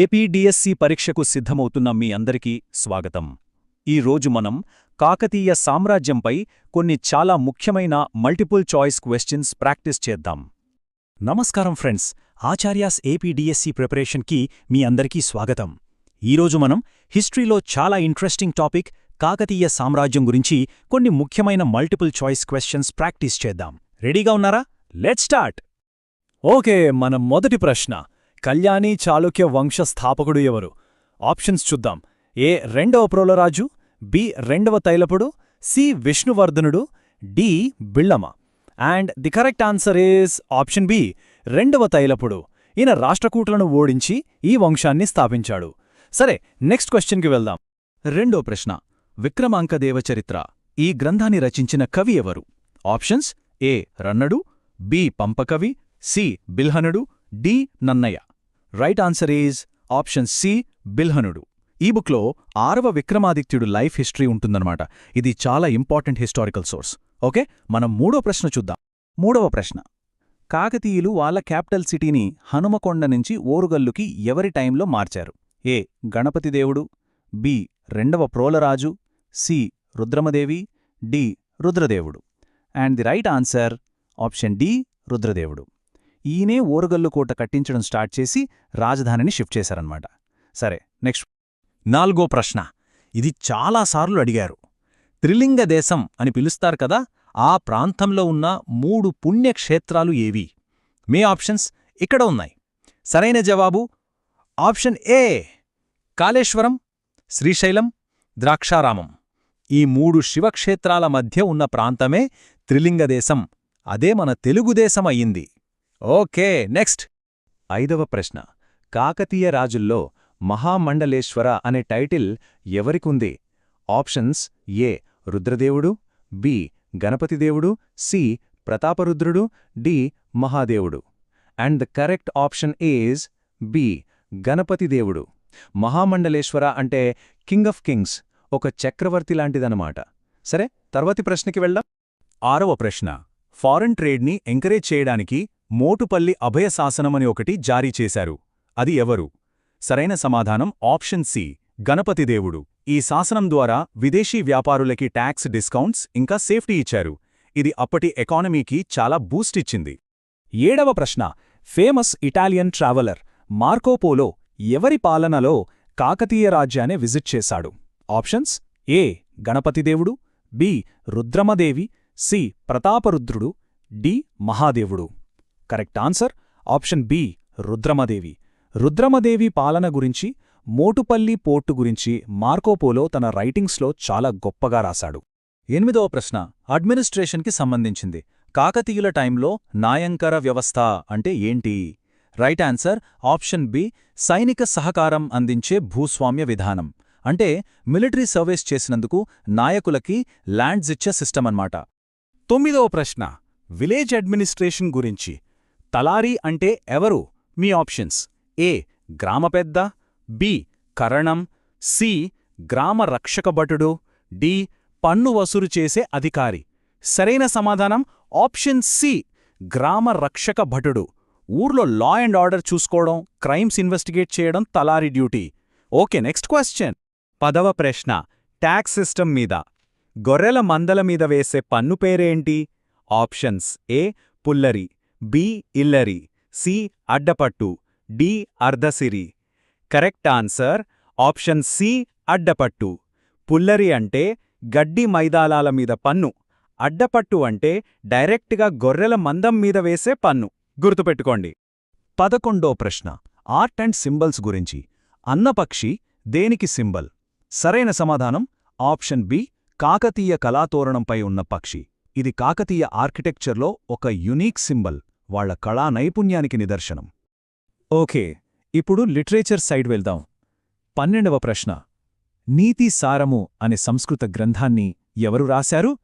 APDSC పరీక్షకు సిద్ధమవుతున్న మీ అందరికీ స్వాగతం. ఈ రోజు మనం కాకతీయ సామ్రాజ్యంపై కొన్ని చాలా ముఖ్యమైన మల్టిపుల్ చాయిస్ క్వశ్చన్స్ ప్రాక్టీస్ చేద్దాం. నమస్కారం ఫ్రెండ్స్ ఆచార్యాస్ ఏపీడిఎస్సి ప్రిపరేషన్కి మీ అందరికీ స్వాగతం. ఈరోజు మనం హిస్టరీలో చాలా ఇంట్రెస్టింగ్ టాపిక్ కాకతీయ సామ్రాజ్యం గురించి కొన్ని ముఖ్యమైన మల్టిపుల్ చాయిస్ క్వశ్చన్స్ ప్రాక్టీస్ చేద్దాం. రెడీగా ఉన్నారా? Let start! ఓకే మన మొదటి ప్రశ్న. కళ్యాణి చాళుక్య వంశ స్థాపకుడు ఎవరు? ఆప్షన్స్ చూద్దాం. ఏ రెండవ ప్రోలరాజు బి రెండవ తైలపుడు C Vishnuvardhana D Billama and the correct answer is option B రెండవ తైలపుడు. ఈయన రాష్ట్రకూట్లను ఓడించి ఈ వంశాన్ని స్థాపించాడు. సరే నెక్స్ట్ క్వశ్చన్కి వెళ్దాం. రెండో ప్రశ్న. విక్రమాంకదేవ చరిత్ర ఈ గ్రంథాన్ని రచించిన కవి ఎవరు? Options A రన్నడు B పంపకవి C బిల్హనుడు D Nannaya. Right answer is option C బిల్హనుడు ఈ బుక్లో ఆరవ విక్రమాదిత్యుడు లైఫ్ హిస్టరీ ఉంటుందన్నమాట. ఇది చాలా ఇంపార్టెంట్ హిస్టారికల్ సోర్స్. ఓకే? మనం మూడో ప్రశ్న చూద్దాం. మూడవ ప్రశ్న. కాకతీయులు వాళ్ళ క్యాపిటల్ సిటీని హనుమకొండ నుంచి ఓరుగల్లుకి ఎవరి టైంలో మార్చారు? ఏ గణపతిదేవుడు బి రెండవ Prolaraju C Rudramadevi D రుద్రదేవుడు. And the right answer option D రుద్రదేవుడు. ఈయనే ఓరుగల్లు కోట కట్టించడం స్టార్ట్ చేసి రాజధానిని షిఫ్ట్ చేశారనమాట సరే నెక్స్ట్. నాలుగో ప్రశ్న. ఇది చాలాసార్లు అడిగారు. త్రిలింగ దేశం అని పిలుస్తారు కదా ఆ ప్రాంతంలో ఉన్న మూడు పుణ్యక్షేత్రాలు ఏవి? మీ ఆప్షన్స్ ఇక్కడ ఉన్నాయి. సరైన జవాబు? Option A Kaleshwaram Srisailam Draksharamam. ఈ మూడు శివక్షేత్రాల మధ్య ఉన్న ప్రాంతమే త్రిలింగదేశం అదే మన తెలుగుదేశం అయ్యింది. Okay next. ఐదవ ప్రశ్న. కాకతీయ రాజుల్లో మహామండలేశ్వర అనే టైటిల్ ఎవరికుంది? Options A రుద్రదేవుడు B గణపతిదేవుడు C Prataparudrudu D మహాదేవుడు. And the correct option is B గణపతిదేవుడు. మహామండలేశ్వర అంటే కింగ్ ఆఫ్ కింగ్స్ ఒక చక్రవర్తి లాంటిదనమాట సరే తర్వాతి ప్రశ్నకి వెళ్దాం. ఆరవ ప్రశ్న. ఫారెన్ ట్రేడ్ని ఎంకరేజ్ చేయడానికి మోటుపల్లి అభయశాసనమని ఒకటి జారీ చేశారు. అది ఎవరు? సరైన సమాధానం ఆప్షన్ సి గణపతిదేవుడు ఈ శాసనం ద్వారా విదేశీ వ్యాపారులకి ట్యాక్స్ డిస్కౌంట్స్ ఇంకా సేఫ్టీ ఇచ్చారు. ఇది అప్పటి ఎకానమీకి చాలా బూస్ట్ ఇచ్చింది. ఏడవ ప్రశ్న. ఫేమస్ ఇటాలియన్ ట్రావెలర్ మార్కోపోలో ఎవరి పాలనలో కాకతీయ రాజ్యాన్ని విజిట్ చేశాడు? Options A గణపతిదేవుడు B Rudramadevi C Prataparudrudu D మహాదేవుడు. Correct answer option B Rudramadevi. Rudramadevi పాలన గురించి మోటుపల్లి పోర్టు గురించి మార్కోపోలో తన రైటింగ్స్లో చాలా గొప్పగా రాశాడు. ఎనిమిదవ ప్రశ్న అడ్మినిస్ట్రేషన్కి సంబంధించింది. కాకతీయుల టైంలో నాయంకర వ్యవస్థ అంటే ఏంటి? రైట్ ఆన్సర్ ఆప్షన్ బి సైనిక సహకారం అందించే భూస్వామ్య విధానం. అంటే మిలిటరీ సర్వీస్ చేసినందుకు నాయకులకి ల్యాండ్స్ ఇచ్చే సిస్టమ్ అన్నమాట తొమ్మిదవ ప్రశ్న విలేజ్ అడ్మినిస్ట్రేషన్ గురించి. తలారీ అంటే ఎవరు? మీ ఆప్షన్స్. ఏ గ్రామ పెద్ద బి కరణం సి గ్రామ రక్షకభటుడు డి పన్ను వసూలు చేసే అధికారి. సరైన సమాధానం? ఆప్షన్ సి గ్రామ రక్షక భటుడు. ఊర్లో లా అండ్ ఆర్డర్ చూసుకోవడం క్రైమ్స్ ఇన్వెస్టిగేట్ చేయడం తలారి డ్యూటీ. Okay next question. పదవ ప్రశ్న. ట్యాక్స్ సిస్టమ్ మీద. గొర్రెల మందల మీద వేసే పన్ను పేరేంటి? ఆప్షన్స్ ఏ పుల్లరి. బి ఇల్లరి సి అడ్డపట్టు డి అర్ధసిరి. కరెక్ట్ ఆన్సర్ ఆప్షన్ సి అడ్డపట్టు. పుల్లరి అంటే గడ్డి మైదాలాల మీద పన్ను. అడ్డపట్టు అంటే డైరెక్ట్గా గొర్రెల మందం మీద వేసే పన్ను. గుర్తుపెట్టుకోండి. పదకొండో ప్రశ్న. ఆర్ట్ అండ్ సింబల్స్ గురించి. అన్నపక్షి దేనికి సింబల్? సరైన సమాధానం ఆప్షన్ బి కాకతీయ కళాతోరణంపై ఉన్న పక్షి. ఇది కాకతీయ ఆర్కిటెక్చర్లో ఒక యునీక్ సింబల్. వాళ్ళ కళా నైపుణ్యానికి నిదర్శనం. ఓకే ఇప్పుడు లిటరేచర్ సైడ్ వెళ్దాం. పన్నెండవ ప్రశ్న. నీతి సారము అనే సంస్కృత గ్రంథాన్ని ఎవరు రాశారు?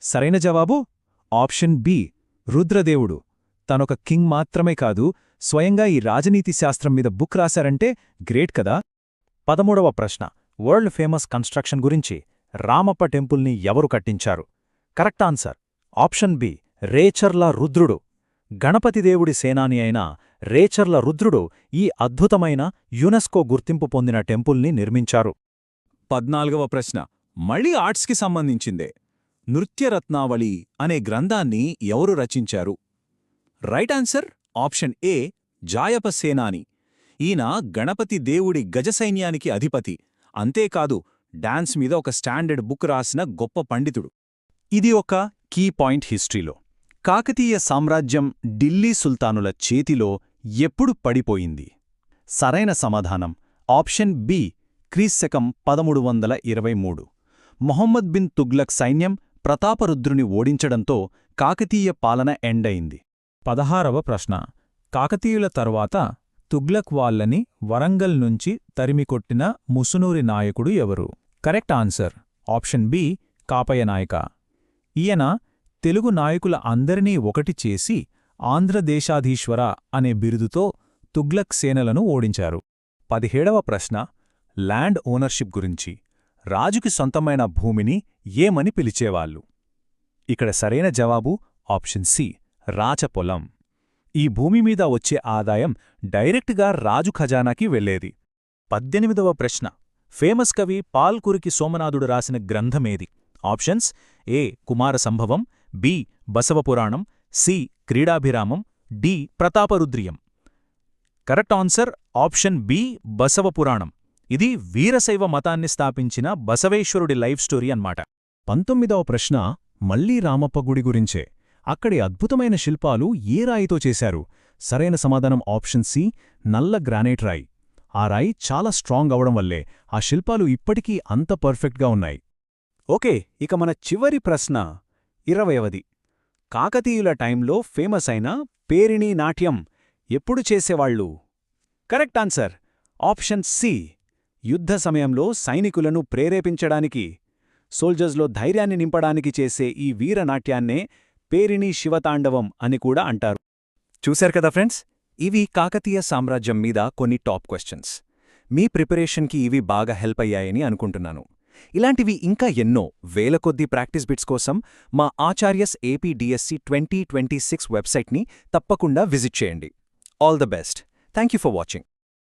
సరైన జవాబు? Option B Rudradevudu. తనొక కింగ్ మాత్రమే కాదు స్వయంగా ఈ రాజనీతి శాస్త్రం మీద బుక్ రాశారంటే గ్రేట్ కదా? పదమూడవ ప్రశ్న. వరల్డ్ ఫేమస్ కన్స్ట్రక్షన్ గురించి రామప్ప టెంపుల్ని ఎవరు కట్టించారు? Correct answer. Option B Recherla రుద్రుడు. గణపతిదేవుడి సేనాని అయిన రేచర్ల రుద్రుడు ఈ అద్భుతమైన యునెస్కో గుర్తింపు పొందిన టెంపుల్ని నిర్మించారు. పద్నాలుగవ ప్రశ్న. మళ్ళీ ఆర్ట్స్కి సంబంధించిందే. నృత్యరత్నావళి అనే గ్రంథాన్ని ఎవరు రచించారు? Right answer option A Jayapa సేనాని. ఈయన గణపతి దేవుడి గజసైన్యానికి అధిపతి. అంతేకాదు డాన్స్ మీద ఒక స్టాండర్డ్ బుక్ రాసిన గొప్ప పండితుడు. ఇది ఒక కీ పాయింట్ హిస్టరీలో. కాకతీయ సామ్రాజ్యం ఢిల్లీ సుల్తానుల చేతిలో ఎప్పుడు పడిపోయింది? సరైన సమాధానం. ఆప్షన్ బి క్రీశకం పదమూడు వందల ఇరవై మూడు. మొహమ్మద్ బిన్ తుగ్లక్ సైన్యం ప్రతాపరుద్రుని ఓడించడంతో కాకతీయ పాలన ఎండయింది. పదహారవ ప్రశ్న. కాకతీయుల తరువాత తుగ్లక్ వాళ్ళని వరంగల్ నుంచి తరిమికొట్టిన ముసునూరి నాయకుడు ఎవరు? Correct answer. Option B Kapayya Nayaka. ఈయన తెలుగు నాయకుల అందరినీ ఒకటి చేసి ఆంధ్రదేశాధీశ్వర అనే బిరుదుతో తుగ్లక్ సేనలను ఓడించారు. పదిహేడవ ప్రశ్న ల్యాండ్ ఓనర్షిప్ గురించి. రాజుకి సొంతమైన భూమిని ఏమని పిలిచేవాళ్ళు? ఇక్కడ సరైన జవాబు ఆప్షన్ సి రాచపొలం. ఈ భూమి మీద వచ్చే ఆదాయం డైరెక్ట్గా రాజు ఖజానాకి వెళ్ళేది. పద్దెనిమిదవ ప్రశ్న ఫేమస్ కవి పాల్కురికి సోమనాథుడు రాసిన గ్రంథమేది? Options A Kumara Sambhavam B. Basavapuranam C. Kridabhiramam D. Prataparudriyam. Correct answer option B Basavapuranam. ఇది వీరశైవ మతాన్ని స్థాపించిన బసవేశ్వరుడి లైఫ్ స్టోరీ అన్నమాట. పంతొమ్మిదవ ప్రశ్న మళ్ళీ రామప్ప గుడి గురించే. అక్కడి అద్భుతమైన శిల్పాలు ఏ రాయితో చేశారు? సరైన సమాధానం ఆప్షన్ సి నల్ల గ్రానైట్ రాయి. ఆ రాయి చాలా స్ట్రాంగ్ అవడం వల్లే ఆ శిల్పాలు ఇప్పటికీ అంత పర్ఫెక్ట్గా ఉన్నాయి. ఓకే ఇక మన చివరి ప్రశ్న. ఇరవయవది కాకతీయుల టైంలో ఫేమస్ అయిన పేరిణీ నాట్యం ఎప్పుడు చేసేవాళ్ళు? Correct answer. Option C. యుద్ధ సమయంలో సైనికులను ప్రేరేపించడానికి సోల్జర్స్లో ధైర్యాన్ని నింపడానికి చేసే ఈ వీరనాట్యాన్నే పేరిణీ శివతాండవం అని కూడా అంటారు. చూశారు కదా ఫ్రెండ్స్? ఇవి కాకతీయ సామ్రాజ్యం మీద కొన్ని టాప్ క్వశ్చన్స్. మీ ప్రిపరేషన్కి ఇవి బాగా హెల్ప్ అయ్యాయని అనుకుంటున్నాను. ఇలాంటివి ఇంకా ఎన్నో వేల కొద్దీ ప్రాక్టీస్ బిట్స్ కోసం మా Acharyas APDSC twenty twenty six వెబ్సైట్ని తప్పకుండా విజిట్ చేయండి. All the best. Thank you for watching.